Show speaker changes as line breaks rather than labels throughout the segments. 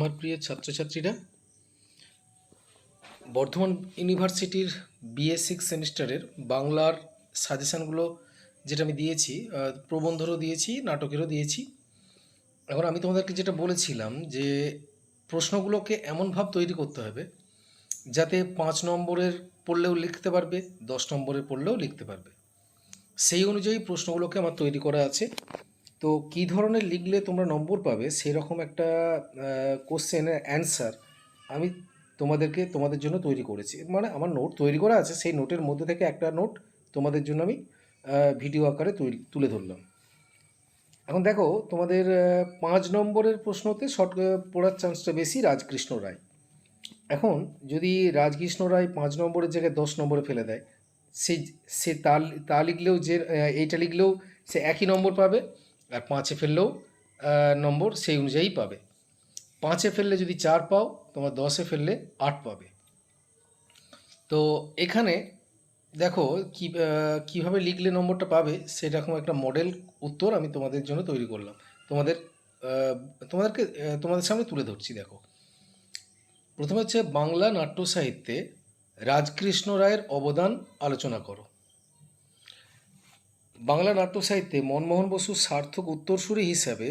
আমার প্রিয় ছাত্রছাত্রীরা, বর্ধমান ইউনিভার্সিটির বিএ সিক্স সেমিস্টারের বাংলার সাজেশানগুলো যেটা আমি দিয়েছি প্রবন্ধেরও দিয়েছি, নাটকেরও দিয়েছি। এখন আমি তোমাদেরকে যেটা বলেছিলাম যে প্রশ্নগুলোকে এমন ভাব তৈরি করতে হবে যাতে পাঁচ নম্বরের পড়লেও লিখতে পারবে, দশ নম্বরের পড়লেও লিখতে পারবে। সেই অনুযায়ী প্রশ্নগুলোকে আমার তৈরি করা আছে। তো কী ধরনের লিখলে তোমরা নম্বর পাবে? সেরকম একটা কোশ্চেনের অ্যান্সার আমি তোমাদেরকে, তোমাদের জন্য তৈরি করেছি। মানে আমার নোট তৈরি করা আছে, সেই নোটের মধ্যে থেকে একটা নোট তোমাদের জন্য আমি ভিডিও আকারে তৈরি, তুলে ধরলাম। এখন দেখো, তোমাদের পাঁচ নম্বরের প্রশ্নতে শর্ট পড়ার চান্সটা বেশি রাজকৃষ্ণ রায়। এখন যদি রাজকৃষ্ণ রায় পাঁচ নম্বরের জায়গায় দশ নম্বরে ফেলে দেয়, সে সে তা তা লিখলেও যে এইটা লিখলেও সে একই নম্বর পাবে। আর পাঁচে ফেললেও নম্বর সেই অনুযায়ী পাবে। পাঁচে ফেললে যদি চার পাও, তোমার দশে ফেললে আট পাবে। তো এখানে দেখো কি কীভাবে লিখলে নম্বরটা পাবে, সেরকম একটা মডেল উত্তর আমি তোমাদের জন্য তৈরি করলাম। তোমাদের তোমাদেরকে তোমাদের সামনে তুলে ধরছি, দেখো। প্রথমে হচ্ছে বাংলা নাট্য সাহিত্যে রাজকৃষ্ণ রায়ের অবদান আলোচনা করো। বাংলা নাট্য সাহিত্যে মনমোহন বসুর সার্থক উত্তরসূরি হিসাবে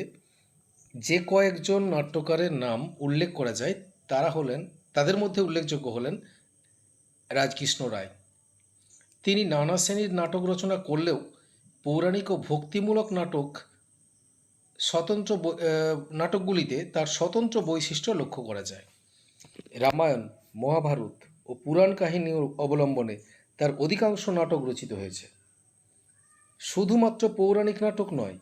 যে কয়েকজন নাট্যকারের নাম উল্লেখ করা যায়, তারা হলেন, তাদের মধ্যে উল্লেখযোগ্য হলেন রাজকৃষ্ণ রায়। তিনি নানা শ্রেণির নাটক রচনা করলেও পৌরাণিক ও ভক্তিমূলক নাটক স্বতন্ত্র নাটকগুলিতে তার স্বতন্ত্র বৈশিষ্ট্য লক্ষ্য করা যায়। রামায়ণ, মহাভারত ও পুরাণ কাহিনী অবলম্বনে তার অধিকাংশ নাটক রচিত হয়েছে। শুধুমাত্র পৌরাণিক নাটক নয়,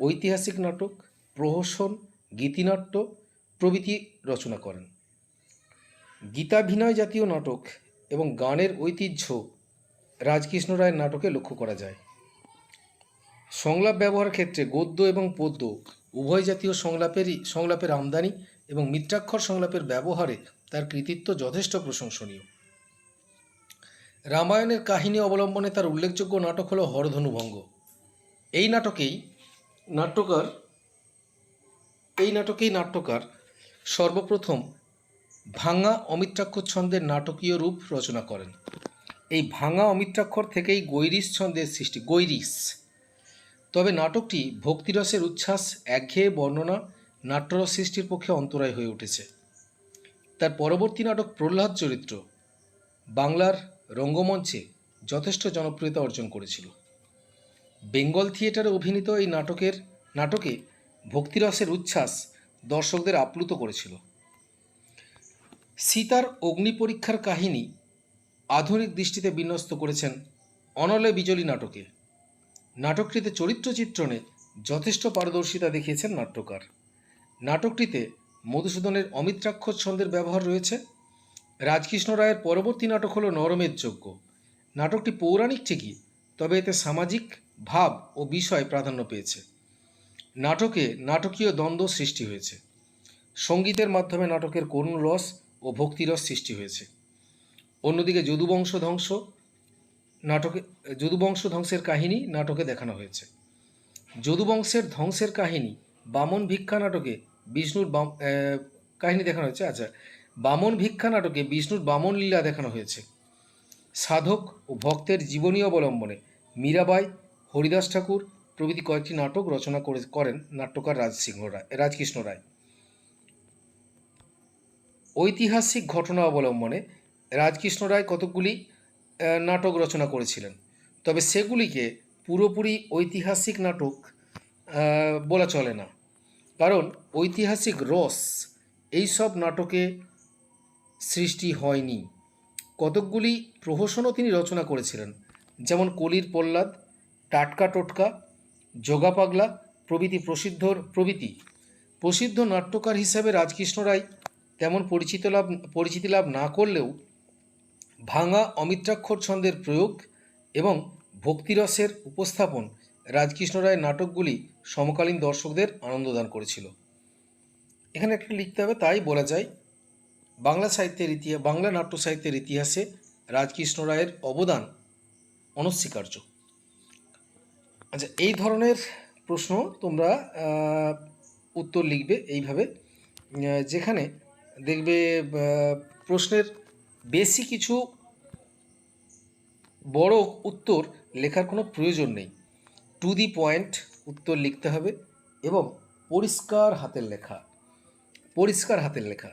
ঐতিহাসিক নাটক, প্রহসন, গীতিনাট্য প্রভৃতি রচনা করেন। গীতাভিনয় জাতীয় নাটক এবং গানের ঐতিহ্য রাজকৃষ্ণ রায়ের নাটকে লক্ষ্য করা যায়। সংলাপ ব্যবহার ক্ষেত্রে গদ্য এবং পদ্য উভয় জাতীয় সংলাপেরই, সংলাপের আমদানি এবং মিত্রাক্ষর সংলাপের ব্যবহারে তার কৃতিত্ব যথেষ্ট প্রশংসনীয়। রামায়ণের কাহিনী অবলম্বনে তার উল্লেখযোগ্য নাটক হল হরধনুভঙ্গ। এই নাটকেই নাট্যকার, এই নাটকেই নাট্যকার সর্বপ্রথম ভাঙা অমিত্রাক্ষর ছন্দের নাটকীয় রূপ রচনা করেন। এই ভাঙা অমিত্রাক্ষর থেকেই গৈরিস ছন্দের সৃষ্টি, গৈরিস। তবে নাটকটি ভক্তিরসের উচ্ছ্বাস, একঘেয়ে বর্ণনা, নাট্যরস সৃষ্টির পক্ষে অন্তরায় হয়ে উঠেছে। তার পরবর্তী নাটক প্রহ্লাদ চরিত্র। বাংলার রঙ্গমঞ্চে যথেষ্ট জনপ্রিয়তা অর্জন করেছিল। বেঙ্গল থিয়েটারে অভিনীত এই নাটকের, নাটকে ভক্তিরসের উচ্ছ্বাস দর্শকদের আপ্লুত করেছিল। সীতার অগ্নি পরীক্ষার কাহিনী আধুনিক দৃষ্টিতে বিন্যস্ত করেছেন অনলে বিজলি নাটকে। নাটকটিতে চরিত্র চিত্রণে যথেষ্ট পারদর্শিতা দেখিয়েছেন নাট্যকার। নাটকটিতে মধুসূদনের অমিত্রাক্ষর ছন্দের ব্যবহার রয়েছে। রাজকৃষ্ণ রায়ের পরবর্তী নাটক হলো নরমের যজ্ঞ। নাটকটি পৌরাণিক ঠিকই, তবে এতে সামাজিক ভাব ও বিষয় প্রাধান্য পেয়েছে। নাটকে নাটকীয় দ্বন্দ্ব সৃষ্টি হয়েছে। সঙ্গীতের মাধ্যমে নাটকের করুণ রস ও ভক্তিরস সৃষ্টি হয়েছে। অন্যদিকে যদুবংশ ধ্বংস, নাটকে, যদুবংশ ধ্বংসের কাহিনী নাটকে দেখানো হয়েছে। যদুবংশের ধ্বংসের কাহিনী বামন ভিক্ষা নাটকে বিষ্ণুর কাহিনী দেখানো হয়েছে। আচ্ছা বামন ভিক্ষা নাটকে বিষ্ণুর বামন লীলা দেখানো হয়েছে। সাধক ও ভক্তের জীবনী অবলম্বনে মীরাবাই, হরিদাস ঠাকুর প্রভৃতি কয়েকটি নাটক রচনা করে, করেন নাট্যকার রাজসিংহ রায়, রাজকৃষ্ণ রায়। ঐতিহাসিক ঘটনা অবলম্বনে রাজকৃষ্ণ রায় কতকগুলি নাটক রচনা করেছিলেন। তবে সেগুলিকে পুরোপুরি ঐতিহাসিক নাটক বলা চলে না। কারণ ঐতিহাসিক রস এই সব নাটকে সৃষ্টি হয়নি। কতকগুলি প্রহসনও তিনি রচনা করেছিলেন। যেমন কলির প্রহ্লাদ, টাটকা টোটকা যোগা পাগলা, প্রভৃতি প্রসিদ্ধ প্রভৃতি। প্রসিদ্ধ নাট্যকার হিসাবে রাজকৃষ্ণ রায় তেমন পরিচিত লাভ, পরিচিতি লাভ না করলেও ভাঙা অমিত্রাক্ষর ছন্দের প্রয়োগ এবং ভক্তিরসের উপস্থাপন রাজকৃষ্ণ রায়ের নাটকগুলি সমকালীন দর্শকদের আনন্দদান করেছিল। এখানে একটা লিখতে হবে, তাই বলা যায় বাংলা সাহিত্যের ইতিহাস বাংলা নাট্য সাহিত্যের ইতিহাসে রাজকৃষ্ণ রায়ের অবদান অনস্বীকার্য। আচ্ছা এই ধরনের প্রশ্ন তোমরা উত্তর লিখবে এইভাবে যেখানে দেখবে প্রশ্নের বেশি কিছু বড় উত্তর লেখার কোনো প্রয়োজন নেই। টু দি পয়েন্ট উত্তর লিখতে হবে এবং পরিষ্কার হাতের লেখা, পরিষ্কার হাতের লেখা।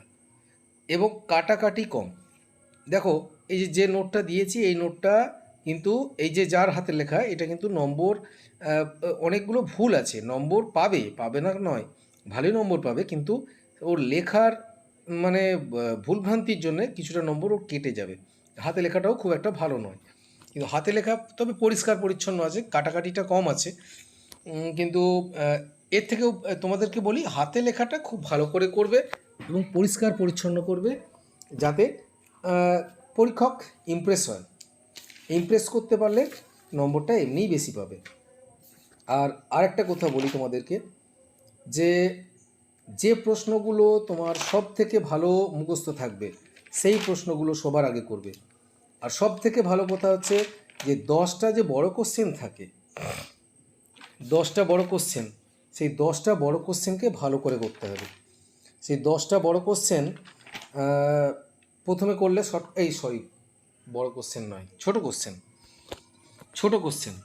এবং কাটাকাটি কম। দেখো, এই যে যে নোটটা দিয়েছি, এই নোটটা কিন্তু এই যে যার হাতের লেখা, এটা কিন্তু নম্বর অনেকগুলো ভুল আছে। নম্বর পাবে পাবে না নয়, ভালোই নম্বর পাবে, কিন্তু ওর লেখার মানে ভুলভ্রান্তির জন্য কিছুটা নম্বর ওর কেটে যাবে। হাতে লেখাটাও খুব একটা ভালো নয়। কিন্তু হাতে লেখা তবে পরিষ্কার পরিচ্ছন্ন আছে, কাটাকাটিটা কম আছে। কিন্তু এর থেকেও তোমাদেরকে বলি, হাতে লেখাটা খুব ভালো করে করবে। এবং পরিষ্কার পরিচ্ছন্ন করবে যাতে পরীক্ষক ইমপ্রেস হয়। ইমপ্রেস করতে পারলে নম্বরটা এমনিই বেশি পাবে। আর আরেকটা কথা বলি তোমাদেরকে, যে যে প্রশ্নগুলো তোমার সব থেকে ভালো মুখস্থ থাকবে, সেই প্রশ্নগুলো সবার আগে করবে। আর সব থেকে ভালো কথা হচ্ছে যে, দশটা যে বড় কোশ্চেন থাকে, দশটা বড় কোশ্চেন সেই দশটা বড় কোশ্চেনকে ভালো করে করতে হবে। সেই দশটা বড় কোশ্চেন প্রথমে করলে শর্ট এই সরি বড় কোশ্চেন নয়, ছোট কোশ্চেন ছোট কোশ্চেন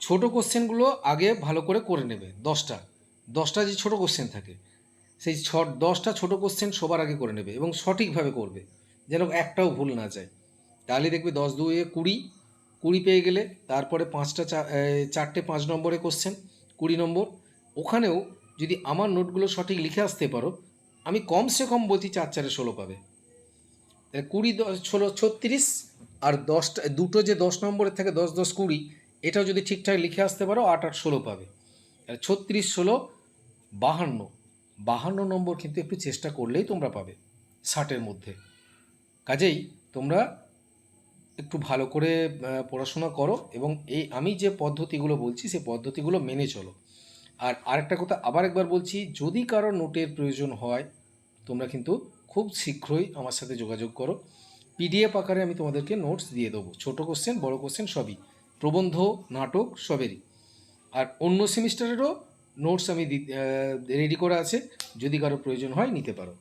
ছোট কোশ্চেনগুলো আগে ভালো করে করে নেবে, দশটা দশটা যে ছোট কোশ্চেন থাকে, সেই ছ, দশটা ছোট কোশ্চেন সবার আগে করে নেবে এবং সঠিকভাবে করবে, যেন একটাও ভুল না যায়, তাহলে দেখবে দশ দুয়ে কুড়ি কুড়ি পেয়ে গেলে তারপরে পাঁচটা চারটে পাঁচ নম্বরে কোশ্চেন কুড়ি নম্বর, ওখানেও যদি আমার নোটগুলো সঠিক লিখে আসতে পারো, আমি কমসে কম বলছি চার চারে ষোলো পাবে। তাহলে কুড়ি দশ, ষোলো, ছত্রিশ আর দশটা দুটো যে দশ নম্বরের থাকে দশ দশ কুড়ি, এটাও যদি ঠিকঠাক লিখে আসতে পারো, আট আট ষোলো পাবে। আর ছত্রিশ, ষোলো, বাহান্ন বাহান্ন নম্বর কিন্তু একটু চেষ্টা করলেই তোমরা পাবে ষাটের মধ্যে। কাজেই তোমরা একটু ভালো করে পড়াশোনা করো এবং এই আমি যে পদ্ধতিগুলো বলছি সেই পদ্ধতিগুলো মেনে চলো। আর আরেকটা কথা আবার একবার বলছি, যদি কারও নোটের প্রয়োজন হয়, তোমরা কিন্তু খুব শীঘ্রই আমার সাথে যোগাযোগ করো। পিডিএফ আকারে আমি তোমাদেরকে নোটস দিয়ে দেবো। ছোটো কোশ্চেন বড় কোশ্চেন সবই। প্রবন্ধ, নাটক সবেরই। আর অন্য সেমিস্টারেরও নোটস আমি রেডি করা আছে। যদি কারও প্রয়োজন হয়, নিতে পারো।